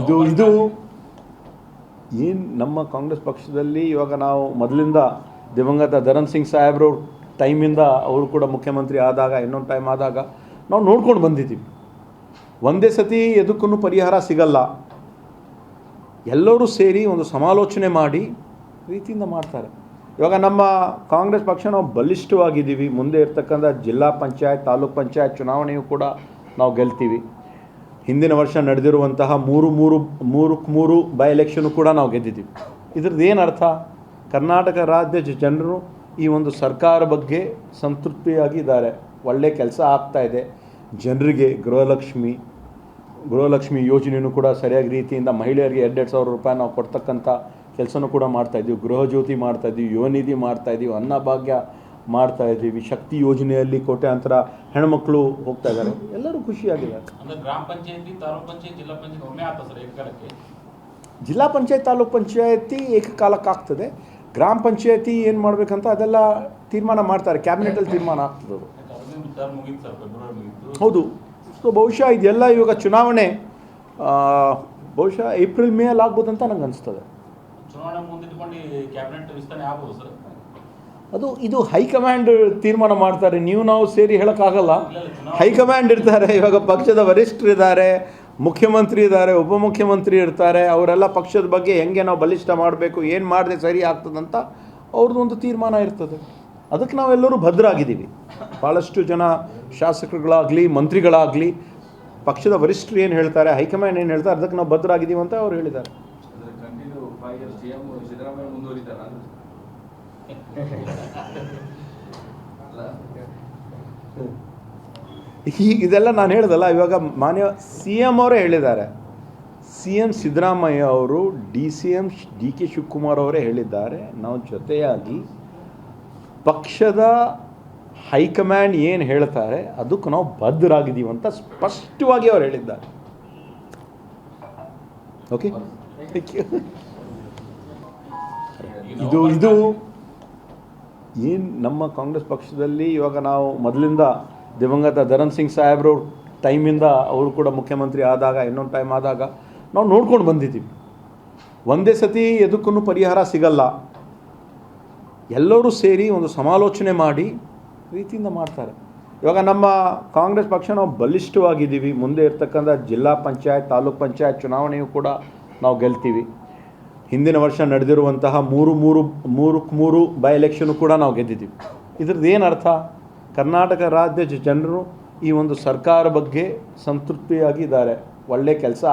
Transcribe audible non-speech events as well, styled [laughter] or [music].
ಇದು ಇದು ಏನು ನಮ್ಮ ಕಾಂಗ್ರೆಸ್ ಪಕ್ಷದಲ್ಲಿ ಇವಾಗ ನಾವು ಮೊದಲಿಂದ ದಿವಂಗತ ಧರಮ್ ಸಿಂಗ್ ಸಾಹೇಬ್ರು ಟೈಮಿಂದ ಅವರು ಕೂಡ ಮುಖ್ಯಮಂತ್ರಿ ಆದಾಗ ಇನ್ನೊಂದು ಟೈಮ್ ಆದಾಗ ನಾವು ನೋಡ್ಕೊಂಡು ಬಂದಿದ್ದೀವಿ. ಒಂದೇ ಸತಿ ಎದಕ್ಕೂ ಪರಿಹಾರ ಸಿಗಲ್ಲ. ಎಲ್ಲರೂ ಸೇರಿ ಒಂದು ಸಮಾಲೋಚನೆ ಮಾಡಿ ರೀತಿಯಿಂದ ಮಾಡ್ತಾರೆ. ಇವಾಗ ನಮ್ಮ ಕಾಂಗ್ರೆಸ್ ಪಕ್ಷ ನಾವು ಬಲಿಷ್ಠವಾಗಿದ್ದೀವಿ. ಮುಂದೆ ಇರ್ತಕ್ಕಂಥ ಜಿಲ್ಲಾ ಪಂಚಾಯತ್ ತಾಲೂಕ್ ಪಂಚಾಯತ್ ಚುನಾವಣೆಯೂ ಕೂಡ ನಾವು ಗೆಲ್ತೀವಿ. ಹಿಂದಿನ ವರ್ಷ ನಡೆದಿರುವಂತಹ ಮೂರು ಮೂರು ಮೂರಕ್ಕೆ ಮೂರು ಬೈ ಎಲೆಕ್ಷನ್ನು ಕೂಡ ನಾವು ಗೆದ್ದಿದ್ದೀವಿ. ಇದ್ರದ್ದು ಏನು ಅರ್ಥ? ಕರ್ನಾಟಕ ರಾಜ್ಯದ ಜನರು ಈ ಒಂದು ಸರ್ಕಾರ ಬಗ್ಗೆ ಸಂತೃಪ್ತಿಯಾಗಿದ್ದಾರೆ ಒಳ್ಳೆ ಕೆಲಸ ಆಗ್ತಾ ಇದೆ. ಜನರಿಗೆ ಗೃಹಲಕ್ಷ್ಮಿ ಗೃಹಲಕ್ಷ್ಮಿ ಯೋಜನೆಯೂ ಕೂಡ ಸರಿಯಾಗಿ ರೀತಿಯಿಂದ ಮಹಿಳೆಯರಿಗೆ ಎರಡೆರಡು ಸಾವಿರ ರೂಪಾಯಿ ನಾವು ಕೊಡ್ತಕ್ಕಂಥ ಕೆಲಸನೂ ಕೂಡ ಮಾಡ್ತಾ ಇದ್ದೀವಿ. ಗೃಹ ಜ್ಯೋತಿ ಮಾಡ್ತಾ ಇದ್ದೀವಿ ಯುವನಿಧಿ ಮಾಡ್ತಾ ಇದ್ದೀವಿ ಅನ್ನಭಾಗ್ಯ ಮಾಡ್ತಾ ಇದ್ದೀವಿ. ಶಕ್ತಿ ಯೋಜನೆಯಲ್ಲಿ ಕೋಟ್ಯಾಂತರ ಹೆಣ್ಮಕ್ಳು ಹೋಗ್ತಾ ಇದ್ದಾರೆ. ಎಲ್ಲರೂ ಖುಷಿಯಾಗಿದ್ದಾರೆ. ಅಂದ್ರೆ ಗ್ರಾಮ ಪಂಚಾಯತಿ ತಾಲೂಕ್ ಪಂಚಾಯತ್ ಜಿಲ್ಲಾ ಪಂಚಾಯತ್ ಒಮ್ಮೆ ಆತ ಸರ್ ಏಕಕಾಲಕ್ಕೆ? ಜಿಲ್ಲಾ ಪಂಚಾಯತ್ ತಾಲೂಕ್ ಪಂಚಾಯತಿ ಏಕಕಾಲಕ್ಕೆ ಆಗ್ತದೆ ಗ್ರಾಮ ಪಂಚಾಯತಿ ಏನು ಮಾಡ್ಬೇಕಂತ ಅದೆಲ್ಲ ತೀರ್ಮಾನ ಮಾಡ್ತಾರೆ. ಕ್ಯಾಬಿನೆಟಲ್ಲಿ ತೀರ್ಮಾನ ಆಗ್ತದೆ. ಹೌದು. ಸೊ ಬಹುಶಃ ಇದೆಲ್ಲ ಇವಾಗ ಚುನಾವಣೆ ಬಹುಶಃ ಏಪ್ರಿಲ್ ಮೇ ಅಲ್ಲಿ ಆಗ್ಬೋದು ಅಂತ ನಂಗೆ ಅನಿಸ್ತದೆ ಚುನಾವಣೆ ಮುಂದಿಟ್ಕೊಂಡು ಕ್ಯಾಬಿನೆಟ್ ವಿಸ್ತರಣೆ ಆಗ್ಬೋದು ಸರ್? ಅದು ಇದು ಹೈಕಮಾಂಡ್ ತೀರ್ಮಾನ ಮಾಡ್ತಾರೆ. ನೀವು ನಾವು ಸೇರಿ ಹೇಳೋಕ್ಕಾಗಲ್ಲ. ಹೈಕಮಾಂಡ್ ಇರ್ತಾರೆ. ಇವಾಗ ಪಕ್ಷದ ವರಿಷ್ಠರು ಇದ್ದಾರೆ, ಮುಖ್ಯಮಂತ್ರಿ ಇದ್ದಾರೆ, ಉಪಮುಖ್ಯಮಂತ್ರಿ ಇರ್ತಾರೆ. ಅವರೆಲ್ಲ ಪಕ್ಷದ ಬಗ್ಗೆ ಹೆಂಗೆ ನಾವು ಬಲಿಷ್ಠ ಮಾಡಬೇಕು, ಏನು ಮಾಡಿದೆ ಸರಿ ಆಗ್ತದಂತ ಅವ್ರದ್ದು ಒಂದು ತೀರ್ಮಾನ ಇರ್ತದೆ. ಅದಕ್ಕೆ ನಾವೆಲ್ಲರೂ ಭದ್ರಾಗಿದ್ದೀವಿ. ಭಾಳಷ್ಟು ಜನ ಶಾಸಕರುಗಳಾಗಲಿ, ಮಂತ್ರಿಗಳಾಗಲಿ, ಪಕ್ಷದ ವರಿಷ್ಠರು ಏನು ಹೇಳ್ತಾರೆ ಹೈಕಮಾಂಡ್ ಏನು ಹೇಳ್ತಾರೆ, ಅದಕ್ಕೆ ನಾವು ಭದ್ರಾಗಿದ್ದೀವಿ ಅಂತ ಅವ್ರು ಹೇಳಿದ್ದಾರೆ. [laughs] ಈಗ ಇದೆಲ್ಲ ನಾನು ಹೇಳಿದಲ್ಲ ಇವಾಗ ಮಾನ್ಯ ಸಿ ಎಂ ಅವರೇ ಹೇಳಿದ್ದಾರೆ. ಸಿ ಎಂ ಸಿದ್ದರಾಮಯ್ಯ ಅವರು D C M D K Shivakumar ಅವರೇ ಹೇಳಿದ್ದಾರೆ. ನಾವು ಜೊತೆಯಾಗಿ ಪಕ್ಷದ ಹೈಕಮಾಂಡ್ ಏನು ಹೇಳ್ತಾರೆ ಅದಕ್ಕೆ ನಾವು ಬದ್ಧರಾಗಿದ್ದೀವಿ ಅಂತ ಸ್ಪಷ್ಟವಾಗಿ ಅವ್ರು ಹೇಳಿದ್ದಾರೆ. ಓಕೆ [laughs] ಇದು ಇದು ಏನು ನಮ್ಮ ಕಾಂಗ್ರೆಸ್ ಪಕ್ಷದಲ್ಲಿ ಇವಾಗ ನಾವು ಮೊದಲಿಂದ ದಿವಂಗತ ಧರಮ್ ಸಿಂಗ್ ಸಾಹೇಬ್ರು ಟೈಮಿಂದ ಅವರು ಕೂಡ ಮುಖ್ಯಮಂತ್ರಿ ಆದಾಗ, ಇನ್ನೊಂದು ಟೈಮ್ ಆದಾಗ ನಾವು ನೋಡ್ಕೊಂಡು ಬಂದಿದ್ದೀವಿ. ಒಂದೇ ಸತಿ ಎದಕ್ಕೂ ಪರಿಹಾರ ಸಿಗಲ್ಲ. ಎಲ್ಲರೂ ಸೇರಿ ಒಂದು ಸಮಾಲೋಚನೆ ಮಾಡಿ ರೀತಿಯಿಂದ ಮಾಡ್ತಾರೆ. ಇವಾಗ ನಮ್ಮ ಕಾಂಗ್ರೆಸ್ ಪಕ್ಷ ನಾವು ಬಲಿಷ್ಠವಾಗಿದ್ದೀವಿ. ಮುಂದೆ ಇರ್ತಕ್ಕಂಥ ಜಿಲ್ಲಾ ಪಂಚಾಯತ್, ತಾಲೂಕ್ ಪಂಚಾಯತ್ ಚುನಾವಣೆಯೂ ಕೂಡ ನಾವು ಗೆಲ್ತೀವಿ. ಹಿಂದಿನ ವರ್ಷ ನಡೆದಿರುವಂತಹ ಮೂರು ಮೂರು ಮೂರಕ್ಕೆ ಮೂರು ಬೈ ಎಲೆಕ್ಷನು ಕೂಡ ನಾವು ಗೆದ್ದಿದ್ದೀವಿ. ಇದ್ರದ್ದು ಏನು ಅರ್ಥ? ಕರ್ನಾಟಕ ರಾಜ್ಯದ ಜನರು ಈ ಒಂದು ಸರ್ಕಾರ ಬಗ್ಗೆ ಸಂತೃಪ್ತಿಯಾಗಿದ್ದಾರೆ. ಒಳ್ಳೆ ಕೆಲಸ